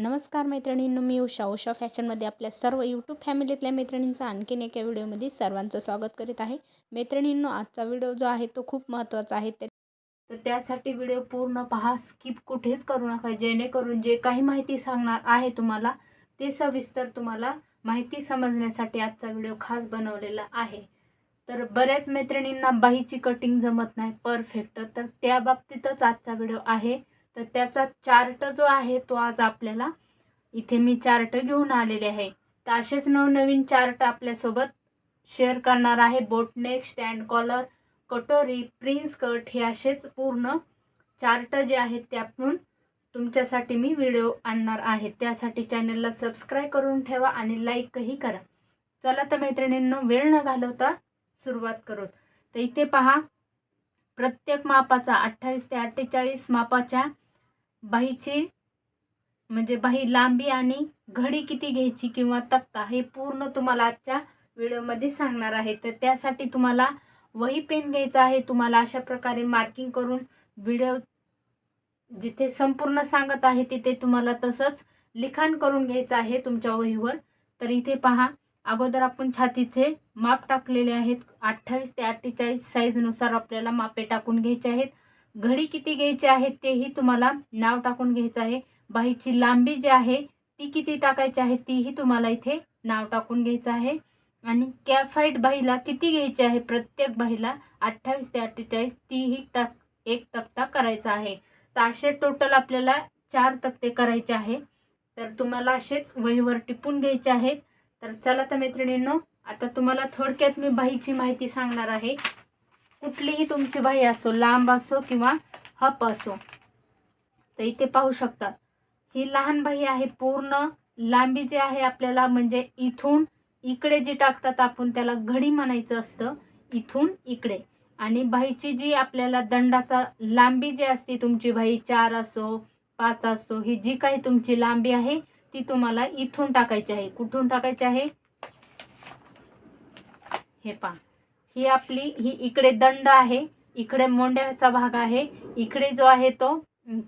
नमस्कार मैत्रिणींनो मी उषा. उषा फॅशनमध्ये आपल्या सर्व यूट्यूब फॅमिलीतल्या मैत्रिणींचं आणखीन एका व्हिडिओमध्ये सर्वांचं स्वागत करीत आहे. मैत्रिणींनो आजचा व्हिडिओ जो आहे तो खूप महत्त्वाचा आहे. त्या तर त्यासाठी व्हिडिओ पूर्ण पहा स्किप कुठेच करू नका. जेणेकरून जे काही माहिती सांगणार आहे तुम्हाला ते सविस्तर तुम्हाला माहिती समजण्यासाठी आजचा व्हिडिओ खास बनवलेला आहे. तर बऱ्याच मैत्रिणींना बाहीची कटिंग जमत नाही परफेक्ट तर त्या बाबतीतच आजचा व्हिडिओ आहे. तर त्याचा चार्ट जो आहे तो आज आपल्याला इथे मी चार्ट घेऊन आलेले आहे. तर असेच नवनवीन चार्ट आपल्यासोबत शेअर करणार आहे. बोटनेक स्टँड कॉलर कटोरी प्रिन्स कट हे असेच पूर्ण चार्ट जे आहेत ते आपण तुमच्यासाठी मी व्हिडिओ आणणार आहे. त्यासाठी चॅनलला सबस्क्राईब करून ठेवा आणि लाईकही करा. चला तर मैत्रिणींनो वेळ न घालवता सुरुवात करू. तर इथे पहा प्रत्येक मापाचा अठ्ठावीस ते अठ्ठेचाळीस मापाच्या बाहीची म्हणजे बाही लांबी आणि घडी किती घ्यायची किंवा तक्ता हे पूर्ण तुम्हाला आजच्या व्हिडिओमध्ये सांगणार आहे. तर त्यासाठी तुम्हाला वही पेन घ्यायचा आहे. तुम्हाला अशा प्रकारे मार्किंग करून व्हिडिओ जिथे संपूर्ण सांगत आहे तिथे तुम्हाला तसंच लिखाण करून घ्यायचं आहे तुमच्या वहीवर. तर इथे पहा अगोदर आपण छातीचे माप टाकलेले आहेत. अठ्ठावीस ते अठ्ठेचाळीस साईजनुसार आपल्याला मापे टाकून घ्यायचे आहेत. घडी किती घ्यायची आहे तेही तुम्हाला नाव टाकून घ्यायचं आहे. बाहीची लांबी जी आहे ती किती टाकायची आहे तीही तुम्हाला इथे नाव टाकून घ्यायचं आहे. आणि कॅफाईट बाहीला किती घ्यायची आहे प्रत्येक बाहीला अठ्ठावीस ते अठ्ठेचाळीस तीही तक एक तक्ता करायचा आहे. तर असे टोटल आपल्याला चार तक्ते करायचे आहे. तर तुम्हाला असेच वहीवर टिपून घ्यायचे आहेत. तर चला तर मैत्रिणींनो आता तुम्हाला थोडक्यात मी बाहीची माहिती सांगणार आहे. कुठलीही तुमची बाही असो लांब असो किंवा हप असो तर इथे पाहू शकतात. ही लहान बाही आहे पूर्ण लांबी जी आहे आपल्याला म्हणजे इथून इकडे जी टाकतात आपण त्याला घडी म्हणायचं असतं इथून इकडे. आणि बाहीची जी आपल्याला दंडाचा लांबी जी असते तुमची बाही चार असो पाच असो ही जी काही तुमची लांबी आहे ती तुम्हाला इथून टाकायची आहे. कुठून टाकायची आहे? हे पहा. ही आपली ही इकडे दंड आहे इकडे मोंड्याचा भाग आहे इकडे जो आहे तो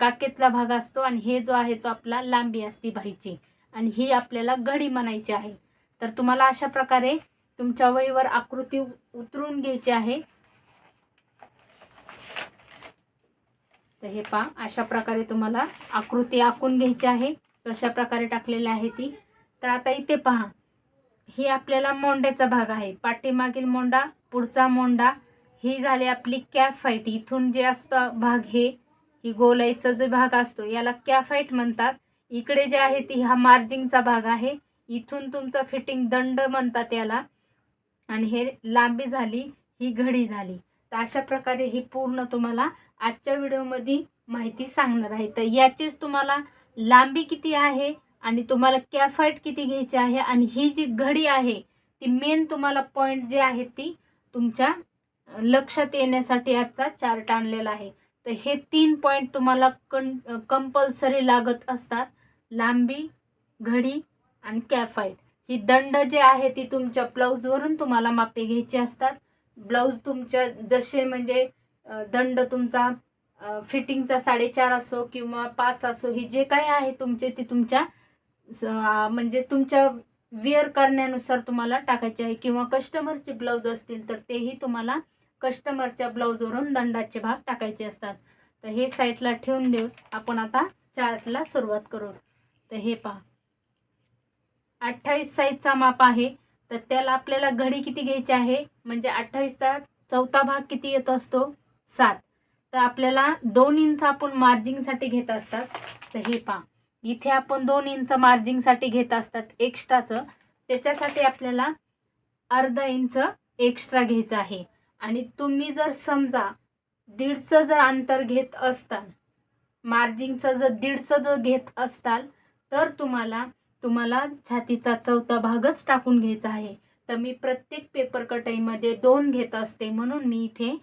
काकेतला भाग असतो आणि हे जो आहे तो आपला लांबी असती भाईची आणि ही आपल्याला घडी म्हणायची आहे. तर तुम्हाला अशा प्रकारे तुमच्या वहीवर आकृती उतरून घ्यायची आहे. तर हे पहा अशा प्रकारे तुम्हाला आकृती आखून घ्यायची आहे. कशा प्रकारे टाकलेली आहे ती. तर आता इथे पहा ही आपल्याला मोंड्याचा भाग आहे. पाठीमागील मोंडा पुढचा मोंडा ही झाली आपली कॅफाईट इथून जे असतं भाग हे ही गोलाईचा जो भाग असतो याला कॅफाईट म्हणतात. इकडे जे आहे ती हा मार्जिंगचा भाग आहे. इथून तुमचा फिटिंग दंड म्हणतात याला. आणि हे लांबी झाली ही घडी झाली. तर अशा प्रकारे ही पूर्ण तुम्हाला आजच्या व्हिडिओमध्ये माहिती सांगणार आहे. तर याचीच तुम्हाला लांबी किती आहे? आणि तुम्हाला कॅफाईट किती घ्यायची आहे आणि ही जी घडी आहे ती मेन तुम्हाला पॉईंट जे आहे ती तुमच्या लक्षात येण्यासाठी आजचा चार्ट आणलेला आहे. तर हे तीन पॉईंट तुम्हाला कं कंपल्सरी लागत असतात. लांबी घडी आणि कॅफाईट. ही दंड जे आहे ती तुमच्या ब्लाऊजवरून तुम्हाला मापे घ्यायची असतात. ब्लाऊज तुमच्या जसे म्हणजे दंड तुमचा फिटिंगचा साडेचार असो किंवा पाच असो ही जे काही आहे तुमचे ती तुमच्या म्हणजे तुमच्या वेअर करण्यानुसार तुम्हाला टाकायचे आहे किंवा कस्टमरचे ब्लाऊज असतील तर तेही तुम्हाला कस्टमरच्या ब्लाऊजवरून दंडाचे भाग टाकायचे असतात. तर हे साईडला ठेवून देऊ. आपण आता चार्टला सुरुवात करू. तर हे पहा. अठ्ठावीस साईजचा माप आहे. तर त्याला आपल्याला घडी किती घ्यायची आहे? म्हणजे अठ्ठावीसचा चौथा भाग किती येतो असतो? सात. तर आपल्याला दोन इंच आपण मार्जिंगसाठी घेत असतात. तर हे पहा. इथे आपण दोन इंच मार्जिंगसाठी घेत असतात एक्स्ट्राचं त्याच्यासाठी आपल्याला अर्धा इंच एक्स्ट्रा घ्यायचं आहे. आणि तुम्ही जर समजा दीडचं जर अंतर घेत असताल मार्जिंगचं जर दीडचं जर घेत असताल तर तुम्हाला तुम्हाला छातीचा चौथा भागच टाकून घ्यायचा आहे. तर मी प्रत्येक पेपर कटाईमध्ये दोन घेत असते म्हणून मी इथे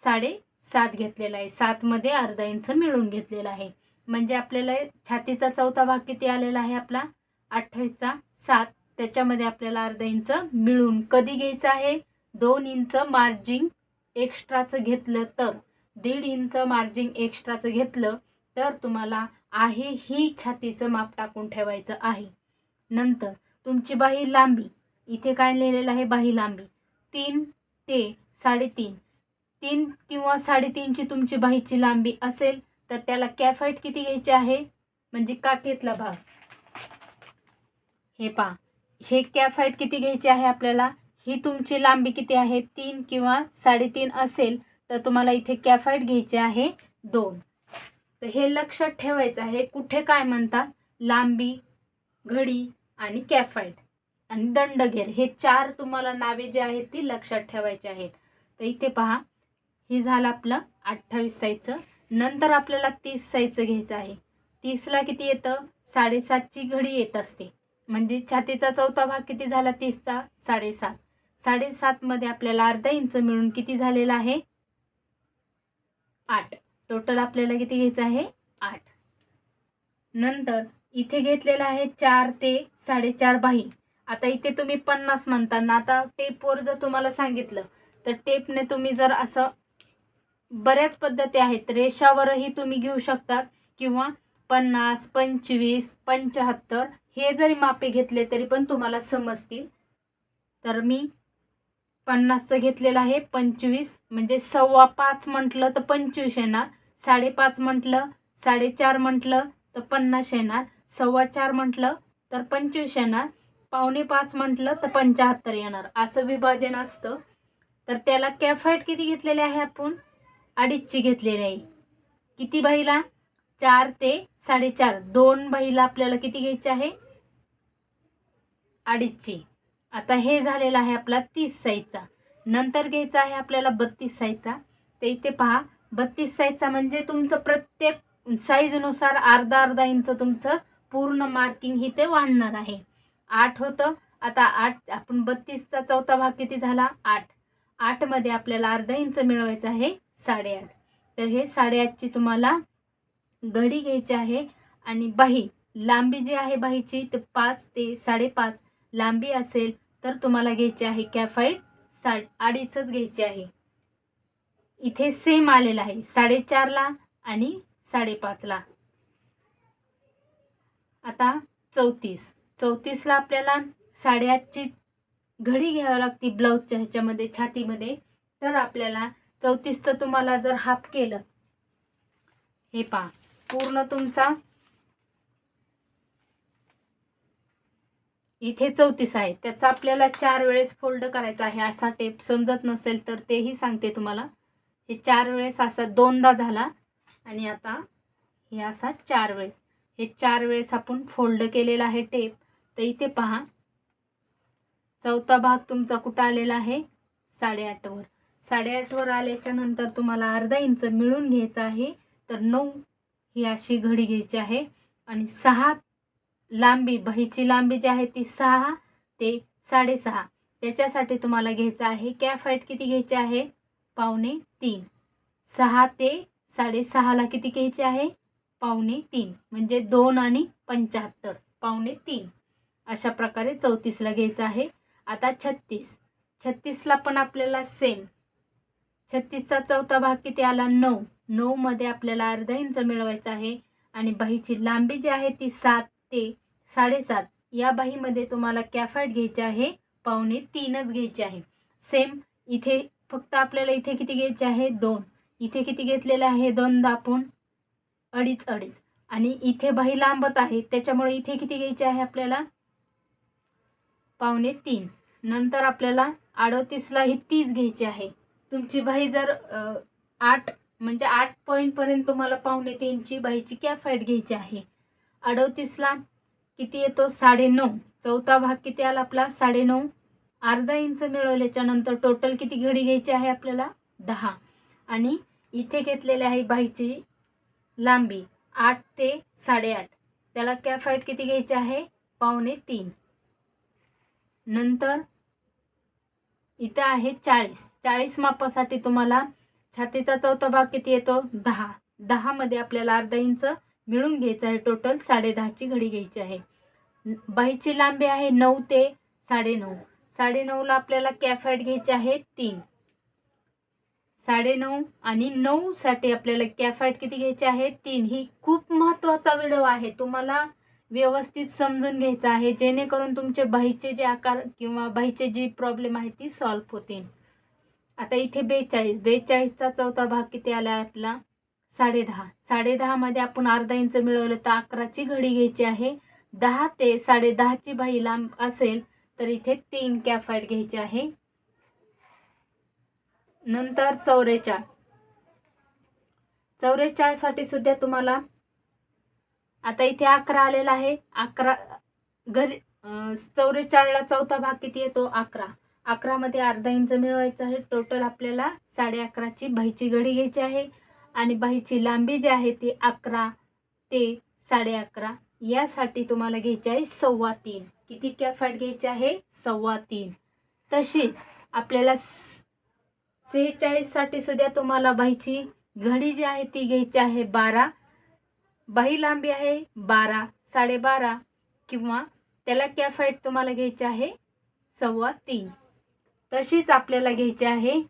साडे सात घेतलेला आहे. सातमध्ये अर्धा इंच मिळून घेतलेला आहे. म्हणजे आपल्याला छातीचा चौथा भाग किती आलेला आहे आपला? अठ्ठावीसचा. सात. त्याच्यामध्ये आपल्याला अर्धा इंच मिळून कधी घ्यायचं आहे? दोन इंच मार्जिंग एक्स्ट्राचं घेतलं तर. दीड इंच मार्जिंग एक्स्ट्राचं घेतलं तर तुम्हाला आहे ही छातीचं माप टाकून ठेवायचं आहे. नंतर तुमची बाही लांबी. इथे काय लिहिलेलं आहे? बाही लांबी. तीन ते साडेतीन. तीन किंवा साडेतीनची तुमची बाहीची लांबी असेल तर त्याला कॅफाईट किती घ्यायची आहे? म्हणजे काठीतला भाग. हे पहा. हे कॅफाईट किती घ्यायची आहे आपल्याला? ही तुमची लांबी किती आहे? तीन किंवा साडेतीन असेल तर तुम्हाला इथे कॅफाईट घ्यायचे आहे दोन. तर हे लक्षात ठेवायचं आहे कुठे काय म्हणतात? लांबी घडी आणि कॅफाईट आणि दंडघेर. हे चार तुम्हाला नावे जे आहेत ती लक्षात ठेवायची आहेत. तर इथे पहा हे झालं आपलं अठ्ठावीस साईजचं नंतर आपल्याला तीस साईजचं घ्यायचं आहे. तीसला किती येतं? साडेसातची घडी येत असते. म्हणजे छातीचा चौथा भाग किती झाला? तीसचा. साडेसात. साडेसातमध्ये आपल्याला अर्धा इंच मिळून किती झालेला आहे? आठ. टोटल आपल्याला किती घ्यायचं आहे? आठ. नंतर इथे घेतलेलं आहे चार ते साडेचार बाही. आता इथे तुम्ही पन्नास म्हणता ना आता टेपवर जर तुम्हाला सांगितलं तर टेपने तुम्ही जर असं बऱ्याच पद्धती आहेत. रेषावरही तुम्ही घेऊ शकतात किंवा पन्नास पंचवीस पंच्याहत्तर हे जरी मापे घेतले तरी पण तुम्हाला समजतील. तर मी पन्नासचं घेतलेलं आहे. पंचवीस म्हणजे सव्वा पाच म्हटलं तर पंचवीस येणार. साडेपाच म्हटलं साडेचार म्हटलं तर पन्नास येणार. सव्वा चार म्हटलं तर पंचवीस येणार. पावणे पाच म्हटलं तर पंच्याहत्तर येणार. असं विभाजन असतं. तर त्याला कॅफाईट किती घेतलेले आहे आपण? अडीचची घेतलेली आहे. किती बाईला चार ते साडेचार. दोन बाईला आपल्याला किती घ्यायची आहे? अडीचची आता हे झालेलं आहे आपला तीस साईजचा. नंतर घ्यायचा आहे आपल्याला बत्तीस साईजचा. तर इथे पहा बत्तीस साईजचा म्हणजे तुमचं प्रत्येक साईजनुसार अर्धा अर्धा इंच तुमचं पूर्ण मार्किंग ही ते वाढणार आहे. आठ होतं. आता आठ आपण बत्तीसचा चौथा भाग किती झाला? आठ. आठमध्ये आपल्याला अर्धा इंच मिळवायचं आहे. साडेआठ. तर हे साडेआठची तुम्हाला घडी घ्यायची आहे आणि बाही लांबी जी आहे बाहीची ते पाच ते साडेपाच लांबी असेल तर तुम्हाला घ्यायची आहे कॅफाईट सा अडीचच घ्यायची आहे. इथे सेम आलेला आहे साडेचारला आणि साडेपाचला आता चौतीस. चौतीसला आपल्याला साडेआठची घडी घ्यावी लागती ब्लाऊजच्या ह्याच्यामध्ये छातीमध्ये. तर आपल्याला चौतीसचं तुम्हाला जर हाफ केलं. हे पहा पूर्ण तुमचा इथे चौतीस आहे. त्याचा आपल्याला चार वेळेस फोल्ड करायचा आहे असा टेप समजत नसेल तर तेही सांगते तुम्हाला. हे चार वेळेस असा दोनदा झाला आणि आता हे असा चार वेळेस. हे चार वेळेस आपण फोल्ड केलेला आहे टेप तर इथे पहा चौथा भाग तुमचा कुठं आलेला आहे? साडेआठवर. साडेआठवर आल्याच्यानंतर तुम्हाला अर्धा इंच मिळून घ्यायचं आहे. तर नऊ ही अशी घडी घ्यायची आहे. आणि सहा लांबी बहीची लांबी जी आहे ती सहा ते साडेसहा. त्याच्यासाठी तुम्हाला घ्यायचं आहे. कॅफाईट किती घ्यायची आहे? पावणे तीन. सहा ते साडेसहाला किती घ्यायचे आहे? पावणे तीन. म्हणजे दोन आणि पंच्याहत्तर. पावणे तीन. अशा प्रकारे चौतीसला घ्यायचं आहे. आता छत्तीस. छत्तीसला पण आपल्याला सेम छत्तीसचा चौथा भाग किती आला? नऊ. नऊमध्ये आपल्याला अर्धा इंच मिळवायचा आहे. आणि बाहीची लांबी जी आहे ती सात ते साडेसात. या बाहीमध्ये तुम्हाला कॅफॅट घ्यायचे आहे. पावणे तीनच घ्यायचे आहे. सेम इथे फक्त आपल्याला इथे किती घ्यायचे आहे? दोन. इथे किती घेतलेले आहे? दोन दापून अडीच अडीच. आणि इथे बाही लांबत आहे. त्याच्यामुळे इथे किती घ्यायचे आहे आपल्याला? पावणे तीन. नंतर आपल्याला अडतीसला ही तीस घ्यायची आहे. तुमची बाई जर आठ म्हणजे आठ पॉईंटपर्यंत तुम्हाला पावणे तीनची बाईची कॅफाईट घ्यायची आहे? अडवतीसला किती येतो? साडेनऊ. चौथा भाग किती आला आपला? साडेनऊ. अर्धा इंच मिळवल्याच्या नंतर टोटल किती घडी घ्यायची आहे आपल्याला? दहा. आणि इथे घेतलेली आहे बाईची लांबी आठ ते साडेआठ. त्याला कॅफाईट किती घ्यायची आहे? पावणे तीन. नंतर इथं आहे चाळीस. चाळीस मापासाठी तुम्हाला छातीचा चौथा भाग किती येतो? दहा. दहामध्ये आपल्याला अर्धा इंच मिळून घ्यायचं आहे. टोटल साडेदहाची घडी घ्यायची आहे. बाहीची लांबी आहे नऊ ते साडेनऊ साडेनऊला आपल्याला कॅफॅट घ्यायची आहे तीन. साडेनऊ आणि नऊसाठी आपल्याला कॅफॅट किती घ्यायचे आहे? तीन. ही खूप महत्त्वाचा व्हिडिओ आहे. तुम्हाला व्यवस्थित समजून घ्यायचं आहे जेणेकरून तुमचे बाहीचे जे आकार किंवा बाहीचे जी प्रॉब्लेम आहे ती सॉल्व्ह होतील. आता इथे बेचाळीस बेचाळीसचा चौथा भाग किती आला आहे आपला? साडेदहा. साडेदहामध्ये आपण अर्धा इंच मिळवलं तर अकराची घडी घ्यायची आहे. दहा ते साडेदहाची बाही लांब असेल तर इथे तीन कॅफाईट घ्यायची आहे. नंतर चौरेचाळ. चौरेचाळसाठी सुद्धा तुम्हाला आता इथे अकरा आलेला आहे. अकरा घरी चौवेचाळला चौथा भाग किती येतो अकरा. अकरामध्ये अर्धा इंच मिळवायचं आहे. टोटल आपल्याला साडे अकराची बाहीची घडी घ्यायची आहे. आणि बाहीची लांबी जी आहे ती अकरा ते साडे अकरा. यासाठी तुम्हाला घ्यायची आहे सव्वा तीन. किती कॅफॅट घ्यायची आहे? सव्वा तीन. तशीच आपल्याला सेहेचाळीससाठी सुद्धा तुम्हाला बाहीची घडी जी आहे ती घ्यायची आहे बारा. बाही लांबी आहे बारा साडेबारा किंवा त्याला कॅफाईट तुम्हाला घ्यायची आहे सव्वा तीन. तशीच आपल्याला घ्यायची आहे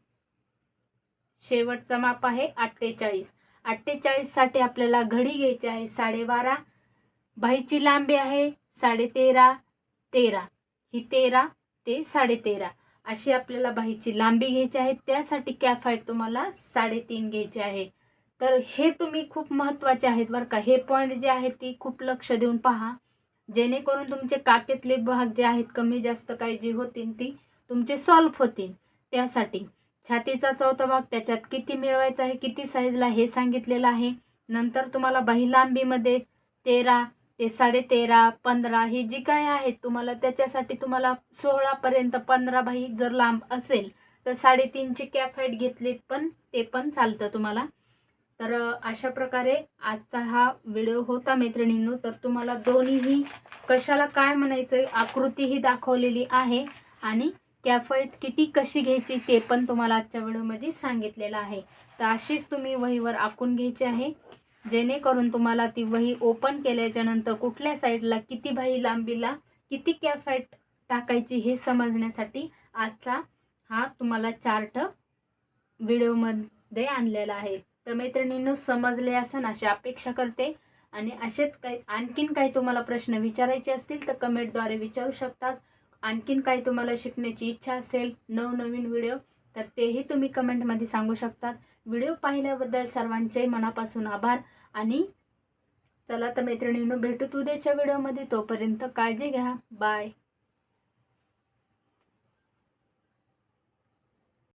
शेवटचा माप आहे अठ्ठेचाळीस. अठ्ठेचाळीससाठी आपल्याला घडी घ्यायची आहे साडेबारा. बाहीची लांबी आहे साडेतेरा तेरा. ही तेरा ते साडेतेरा. अशी आपल्याला बाहीची लांबी घ्यायची आहे. त्यासाठी कॅफाईट तुम्हाला साडेतीन घ्यायची आहे. तर हे तुम्ही खूप महत्त्वाचे आहेत बरं का. हे पॉईंट जे आहेत ती खूप लक्ष देऊन पहा. जेणेकरून तुमचे काकेतले भाग जे आहेत कमी जास्त काही जे होतील ती तुमचे सॉल्व्ह होतील. त्यासाठी छातीचा चौथा भाग त्याच्यात किती मिळवायचा आहे किती साईजला हे सांगितलेलं आहे. नंतर तुम्हाला बाही लांबीमध्ये तेरा ते साडे तेरा पंधरा ही जी काय आहेत तुम्हाला त्याच्यासाठी तुम्हाला सोळापर्यंत पंधरा बाही जर लांब असेल तर साडेतीनची कॅफाईट घेतलीत पण ते पण चालतं तुम्हाला. तर अशा प्रकारे आजचा हा व्हिडिओ होता मैत्रिणींनो. तर तुम्हाला दोन्हीही कशाला काय म्हणायचं आकृती ही दाखवलेली आहे आणि कॅफेट किती कशी घ्यायची ते पण तुम्हाला आजच्या व्हिडिओमध्ये सांगितलेलं आहे. तर अशीच तुम्ही वहीवर आखून घ्यायची आहे. जेणेकरून तुम्हाला ती वही ओपन केल्याच्यानंतर कुठल्या साईडला किती बाही लांबीला किती कॅफेट टाकायची हे समजण्यासाठी आजचा हा तुम्हाला चार्ट व्हिडिओमध्ये आणलेला आहे. तर मैत्रिणींनो समजले असं अशी अपेक्षा करते. आणि असेच काही आणखीन काही तुम्हाला प्रश्न विचारायचे असतील तर कमेंटद्वारे विचारू शकतात. आणखीन काही तुम्हाला शिकण्याची इच्छा असेल नवनवीन व्हिडिओ तर तेही तुम्ही कमेंटमध्ये सांगू शकतात. व्हिडिओ पाहिल्याबद्दल सर्वांचे मनापासून आभार. आणि चला तर मैत्रिणींनो भेटू उद्याच्या व्हिडिओमध्ये. तोपर्यंत काळजी घ्या. बाय.